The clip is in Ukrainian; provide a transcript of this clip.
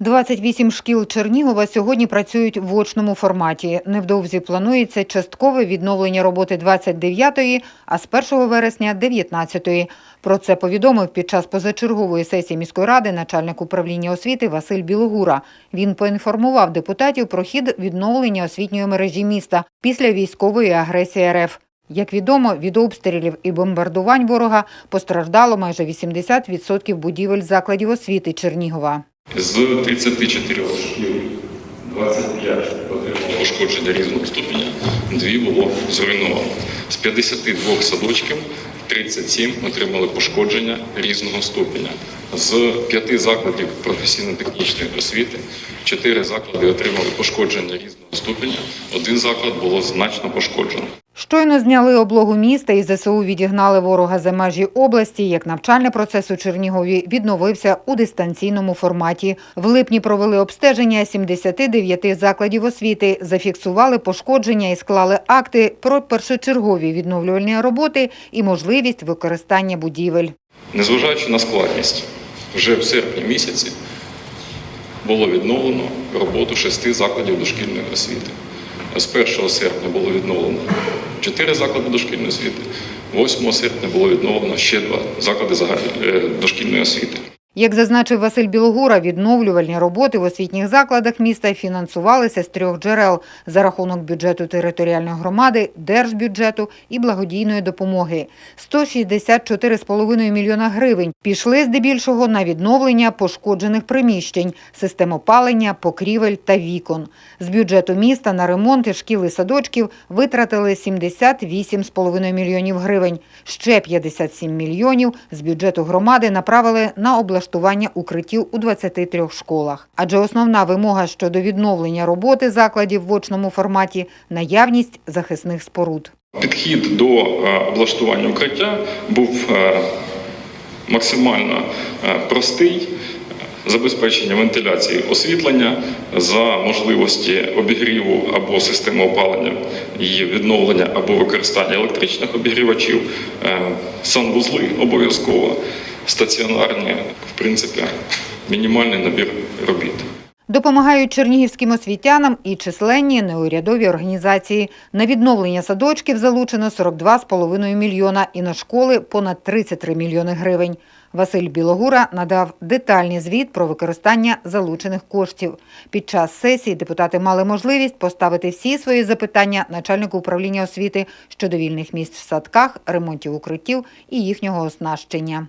28 шкіл Чернігова сьогодні працюють в очному форматі. Невдовзі планується часткове відновлення роботи 29-ї, а з 1 вересня – 19-ї. Про це повідомив під час позачергової сесії міської ради начальник управління освіти Василь Білогура. Він поінформував депутатів про хід відновлення освітньої мережі міста після військової агресії РФ. Як відомо, від обстрілів і бомбардувань ворога постраждало майже 80% будівель закладів освіти Чернігова. З 34 шкіл 25 отримало пошкодження різного ступеня, дві було зруйновано. З 52 садочків 37 отримали пошкодження різного ступеня. З п'яти закладів професійно-технічної освіти чотири заклади отримали пошкодження різного ступеня, один заклад було значно пошкоджено. Щойно зняли облогу міста і ЗСУ відігнали ворога за межі області, як навчальний процес у Чернігові відновився у дистанційному форматі. В липні провели обстеження 79 закладів освіти, зафіксували пошкодження і склали акти про першочергові відновлювальні роботи і можливість використання будівель. Незважаючи на складність, вже в серпні місяці було відновлено роботу шести закладів дошкільної освіти. З 1 серпня було відновлено чотири заклади дошкільної освіти, 8 серпня було відновлено ще два заклади е, дошкільної освіти. Як зазначив Василь Білогура, відновлювальні роботи в освітніх закладах міста фінансувалися з трьох джерел за рахунок бюджету територіальної громади, держбюджету і благодійної допомоги. 164,5 мільйона гривень пішли здебільшого на відновлення пошкоджених приміщень, систем опалення, покрівель та вікон. З бюджету міста на ремонти шкіл і садочків витратили 78,5 мільйонів гривень. Ще 57 мільйонів з бюджету громади направили на облаштування укриттів у 23 школах. Адже основна вимога щодо відновлення роботи закладів в очному форматі – наявність захисних споруд. Підхід до е, облаштування укриття був е, максимально е, простий. Забезпечення вентиляції освітлення за можливості обігріву або системи опалення і відновлення або використання електричних обігрівачів, санвузли обов'язково, стаціонарні, в принципі, мінімальний набір робіт. Допомагають чернігівським освітянам і численні неурядові організації. На відновлення садочків залучено 42,5 мільйона і на школи понад 33 мільйони гривень. Василь Білогура надав детальний звіт про використання залучених коштів. Під час сесії депутати мали можливість поставити всі свої запитання начальнику управління освіти щодо вільних місць в садках, ремонтів укриттів і їхнього оснащення.